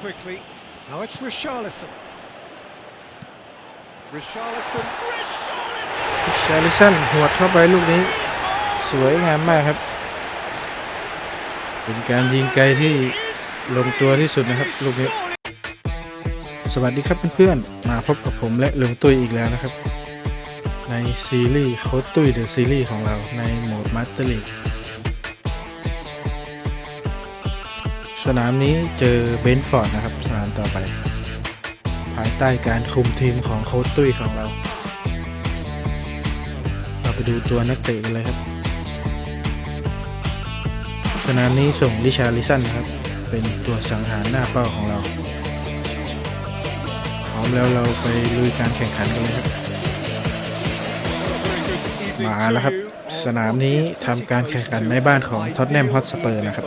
quickly. Now it's Richarlison. Richarlison. Richarlison หัวเข้าไปลูกนี้ สวยงามมากครับ เป็นการยิงไกลที่ ลงตัวที่สุดนะครับลูกนี้ สวัสดีครับเพื่อนๆมาพบกับผมและลุงตุ้ยอีกแล้วนะครับ ในซีรีส์โค้ดตุ้ยเดอะซีรีส์ของเราในโหมดมาสเตอร์ลีกสนามนี้เจอเบนฟอร์ดนะครับสนามต่อไปภายใต้การคุมทีมของโค้ชตุ้ยของเราเราไปดูตัวนักเตะกันเลยครับสนามนี้ส่งลิชาลิสันนะครับเป็นตัวสังหารหน้าเป้าของเราพร้อมแล้วเราไปลุยการแข่งขันกันเลยครับมาแล้วครับ สนามนี้ทำการแข่งขันในบ้านของท็อตแนมฮอตสเปอร์นะครับ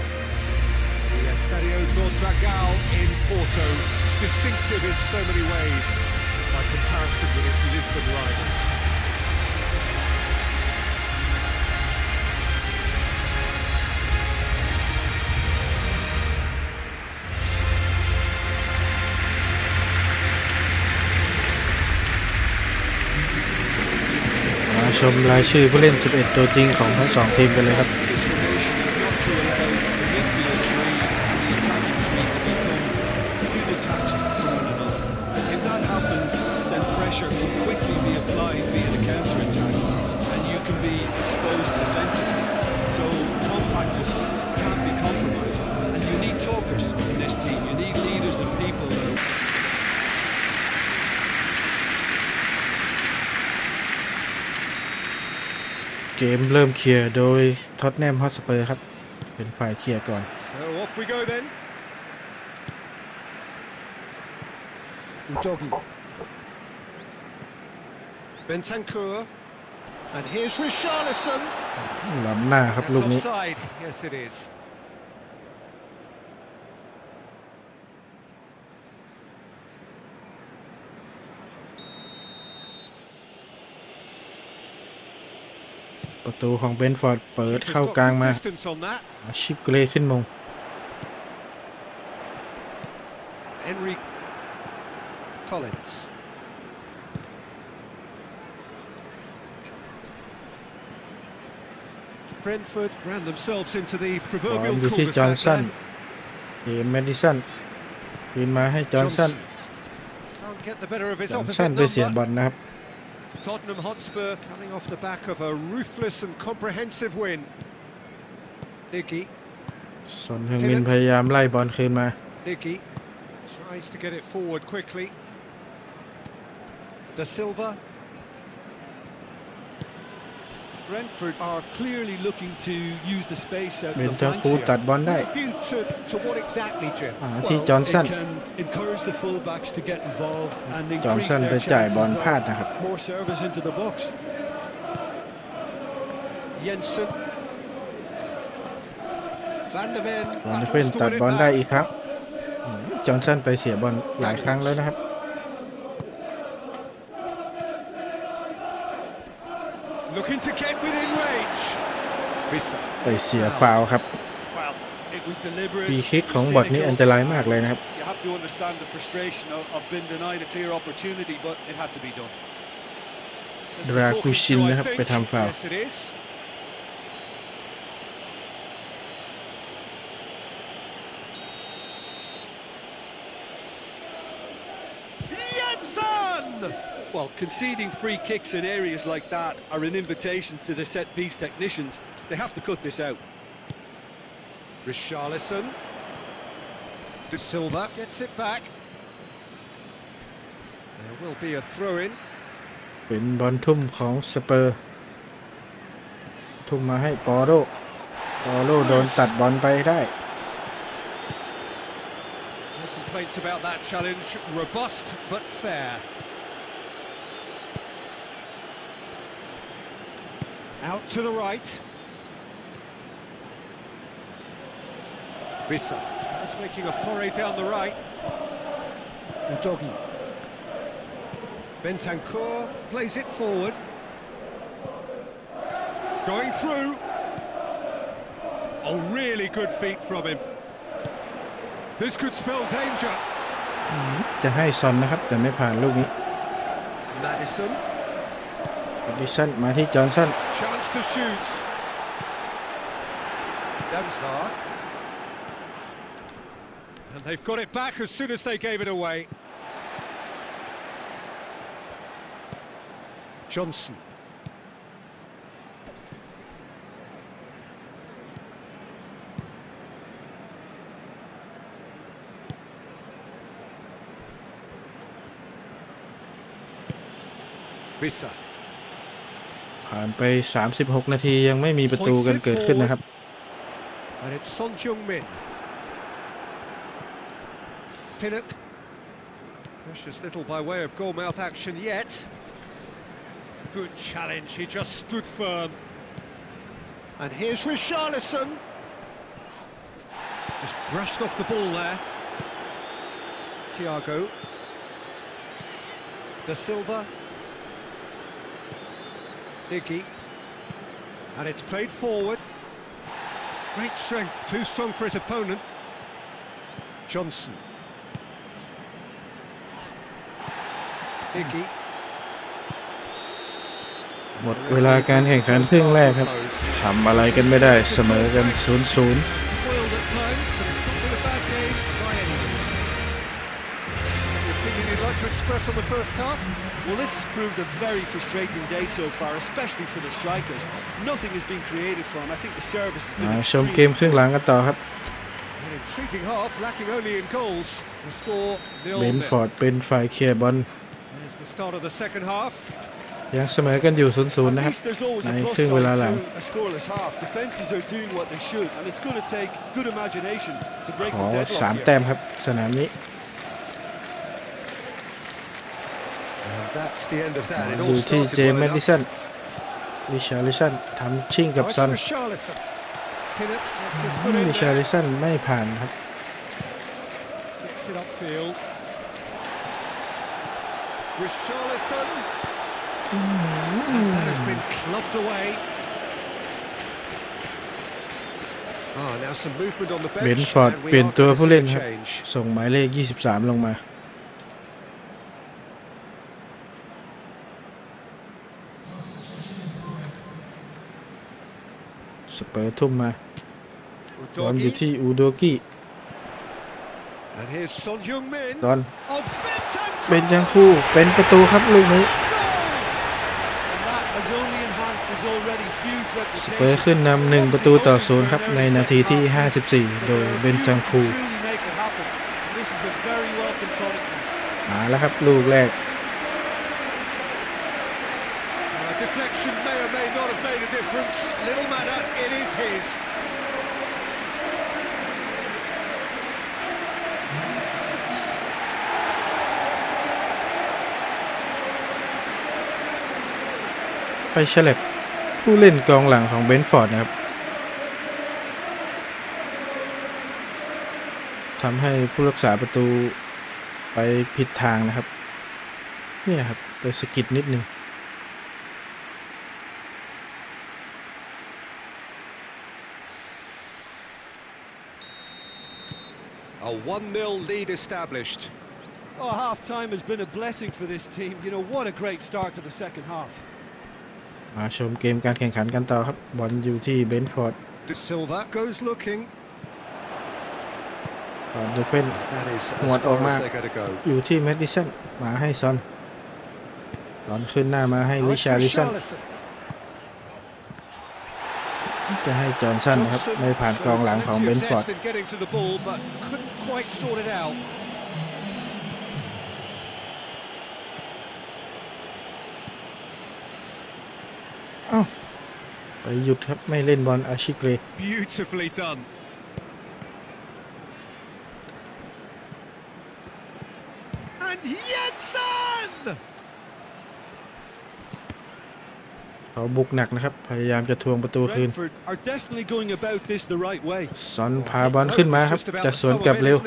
The Estadio Dragao in Porto, distinctive in so many ways by comparison with its Lisbon rivals. ชมรายชื่อผู้เล่น 11ตัวจริงของทั้งสองทีมกันเลยครับกมเริ่มเคลียร์โดยท็อตแนมฮอสเปอร์ครับ เป็นฝ่ายเคลียร์ก่อน so off we go then. Ujogi. Bentancur. And here's r i c h a r ล้ำหน้าครับลูกนี้ประตูของเบนฟอร์ดเปิดเข้ากลางมาชิปเกรขึ้นมงเอนรบอลอยู่ที่จอห์นสันเอเมดิสันยินมาให้จอห์นสันจอห์นสันไปเสียบอลนะครับ Tottenham Hotspur coming off the back of a ruthless and comprehensive win. Nicky. สนฮึงมินพยายามไล่บอลคืนมา Nicky tries to get it forward quickly. Da Silva Brentford are clearly looking to use the space out เบน of เทอ the ร์คู flanks ตัด here. บอลได้ Refute to, to what exactly, Jim? อ่าที่ Well, จอห์นสัน it can encourage the fullbacks to get involved and จอห์น increase สันไป their จ่ายบอล chances พลาด of นะครับ more service into the box. Jensen. Van de Ven ลอนเฟน battles to ตัด win it บอลได้ back. อีกครับอืมจอห์นสันไปเสียบอลหลายครั้งแล้วนะครับไปเสียฟาวครับมีคิกของบอดนี้อันตรายมากเลยนะครับ ดรากูชินนะครับ ไปทำฟาว Well, conceding free kicks in areas like that are an invitation to the set-piece technicians. They have to cut this out. Richarlison. De Silva gets it back. There will be a throw-in. เป็นบอลทุ่มของสเปอร์ ทุ่มมาให้ปอโรปอโรโดนตัดบอลไปได้ No complaints about that challenge. Robust but fair. Out to the right. Rissa. Just making a foray down the right. And Bentancur plays it forward. Going through. A really good feet from him. This could spell danger. Mm-hmm. จะให้ซอนนะครับแต่ไม่ผ่านลูกนี้ Madison Johnson. Chance to shoot. Damsgaard. And they've got it back as soon as they gave it away. Johnson. Bissa. ผ่านไป 36 นาที ยังไม่มีประตูกันเกิดขึ้นนะครับ And it's Son Heung-min. Pinnock. Precious little by way of goal mouth action yet. Good challenge, he just stood firm. And here's Richarlison. Just brushed off the ball there. Thiago. Da Silva Icky. And it's played forward. Great strength, too strong for his opponent. Johnson. Icky. หมดเวลาการแข่งขันเพิ่งแรกครับทำอะไรกันไม่ได้เสมอกัน 0-0 progress on the first half? Well, this has proved a very frustrating day so far, especially for the strikers. Nothing has been created from. I think the service. มาชมเกมครึ่งหลังกันต่อครับ An intriguing half, lacking only in goals. The score เบ nil. นฟอร์ดเป็นฝ่ายเคลียร์บอล There's the start of the second half. ยังเสมอกันอยู่ 0-0 At นะครับ least there's always a ใน plus ครึ่ side งเวลาหลัง to a scoreless half. Defenses are doing what they should, and it's going to take good imagination to break ข the อ deadlock 3 here. แต้ม ครับ สนามนี้ดูที่เจมส์แมดิสันลิชาลิสันทำชิงกับซันลิชาลิสันไม่ผ่านครับเบนฟอร์ดเปลี่ยนตัวผู้เล่นครับส่งหมายเลข 23 ลงมาปิดทุ่มมาบอลอยู่ที่อูโดกิตอนเป็นยังคู่ เป็นประตูครับลูกนี้สเปอร์ขึ้นนำหนึ่งประตูต่อศูนย์ครับ ในนาทีที่ 54 โดยเบนจังคูมาแล้วครับลูกแรกไปเฉลบผู้เล่นกองหลังของเบนฟอร์ดนะครับทำให้ผู้รักษาประตูไปผิดทางนะครับเนี่ยครับโดยสกิดนิดนึงอ1-0 lead established. Oh, half-time has been a blessing for this team. You know, what a great start to the second half. มาชมเกมการแข่งขันกันต่อครับบอลอยู่ที่เบนฟอร์ดก่อนดูเฟนหวดออกมาอยู่ที่แมดดิสัน มาให้ซอนตอน ขึ้นหน้ามาให้ลิชาริสันจะให้จอห์นสันนะครับไม่ผ่านกองหลังของเบนฟอร์ดไปหยุดครับไม่เล่นบอลอาชิเกร b e เขาบุกหนักนะครับ พยายามจะทวงประตูคืนซอนพาบอลขึ้นมาครับ จะสวนกลับเร็ว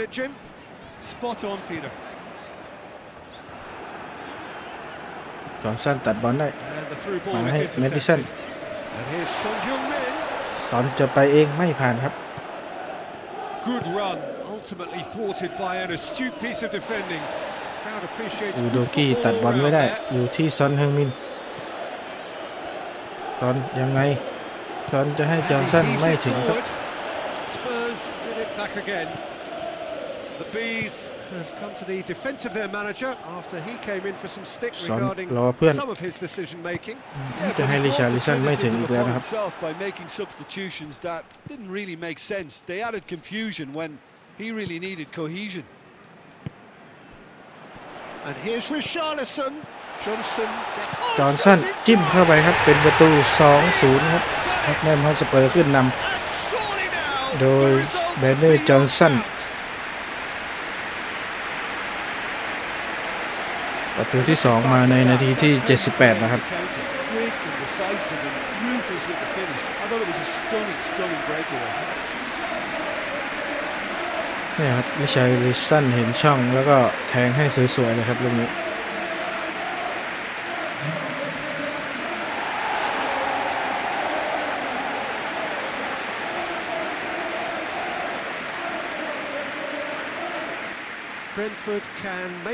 จอนสันตัดบอลได้มาให้เมดิสันสอนจะไปเองไม่ผ่านครับ Good run, ultimately thwarted by an astute piece of defending. Crowd appreciates อูโดกี้ตัดบอลไม่ได้ อยู่ที่ซอนเฮงมินซอน ยังไงซอน จะให้จอห์นสันไม่ถึงครับ Spurs did it back again. The bees have come to the defence of their manager after he came in for some stick regarding some of his decision making. จะให e l ิชาลิชันไม่ถึงอีกแล้วนะครับ by making substitutions that didn't really make sense. They added confusion when he really needed cohesion. And here's Richarlison. Johnson Johnson. Jim ้มเข้าไปครับเป็นประตู 2-0 ครับทับแนมฮสเปอร์ขึ้นนำโดยแบนเนอร์จอห์นสันประตูที่ 2 มาในนาทีที่ 78นะครับนี่ครับมิชัยลิสันเห็นช่องแล้วก็แทงให้สวยๆเลยครับลูกนี้เ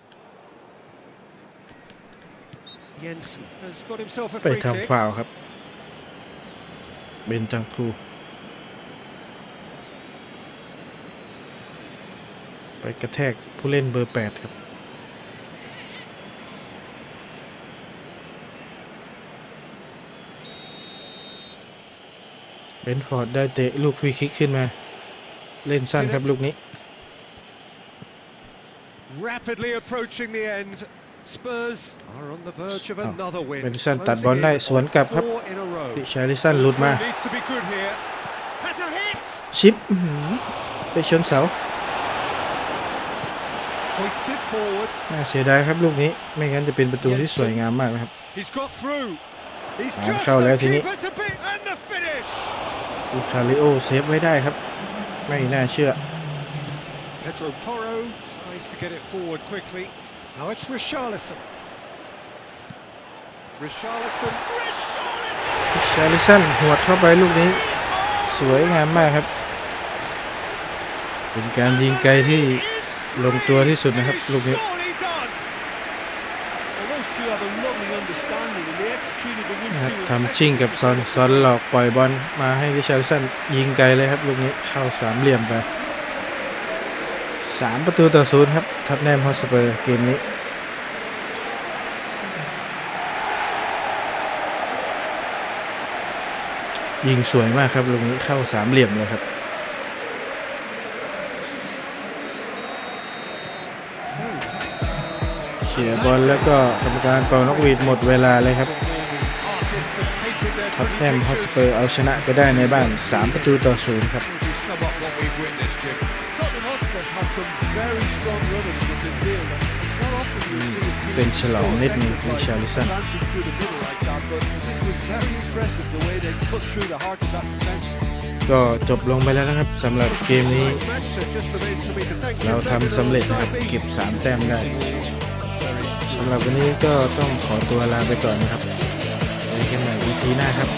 ไปทำฟาวครับเบนจังคูไปกระแทกผู้เล่นเบอร์ 8 ครับ เบนฟอร์ด ได้เตะ ลูกฟรีคิกขึ้นมา เล่นสั้นครับ ลูกนี้ Rapidly approaching the end เบนสันตัดบอลได้สวนกลับครับดิชาริสันหลุดมาชิปไปชนเสาน่าเสียดายครับลูกนี้ ไม่งั้นจะเป็นประตูที่สวยงามมากนะครับเข้าแล้วทีนี้อิคาริโอเซฟไว้ได้ครับ ไม่น่าเชื่อ Now it's Richarlison. Richarlison. Richarlison หัวเข้าไปลูกนี้สวยงามมากครับ เป็นการยิงไกลที่ลงตัวที่สุดนะครับลูกนี้ทำชิ่งกับซอน ซอนหลอกปล่อยบอลมาให้ริชาร์สันยิงไกลเลยครับ ลูกนี้เข้าสามเหลี่ยมไป3 ประตูต่อศูนย์ครับทัดแนมฮอสเปอร์เกมนี้ ยิงสวยมากครับลูกนี้เข้าสามเหลี่ยมเลยครับเฉียบอลแล้วก็กรรมการเป่านกหวีดหมดเวลาเลยครับ ทับแนมฮอสเปอร์เอาชนะไปได้ในบ้าน 3 ประตูต่อศูนย์ครับเป็นฉลองนิดนึงลิชาลิสันก็จบลงไปแล้วนะครับสำหรับเกมนี้ เราทำสำเร็จ นะครับ เก็บ 3 แต้มได้สำหรับวันนี้ก็ต้องขอ ตัว ลา ไปก่อนนะครับไป้กันใหม่ EP หน้า ครับ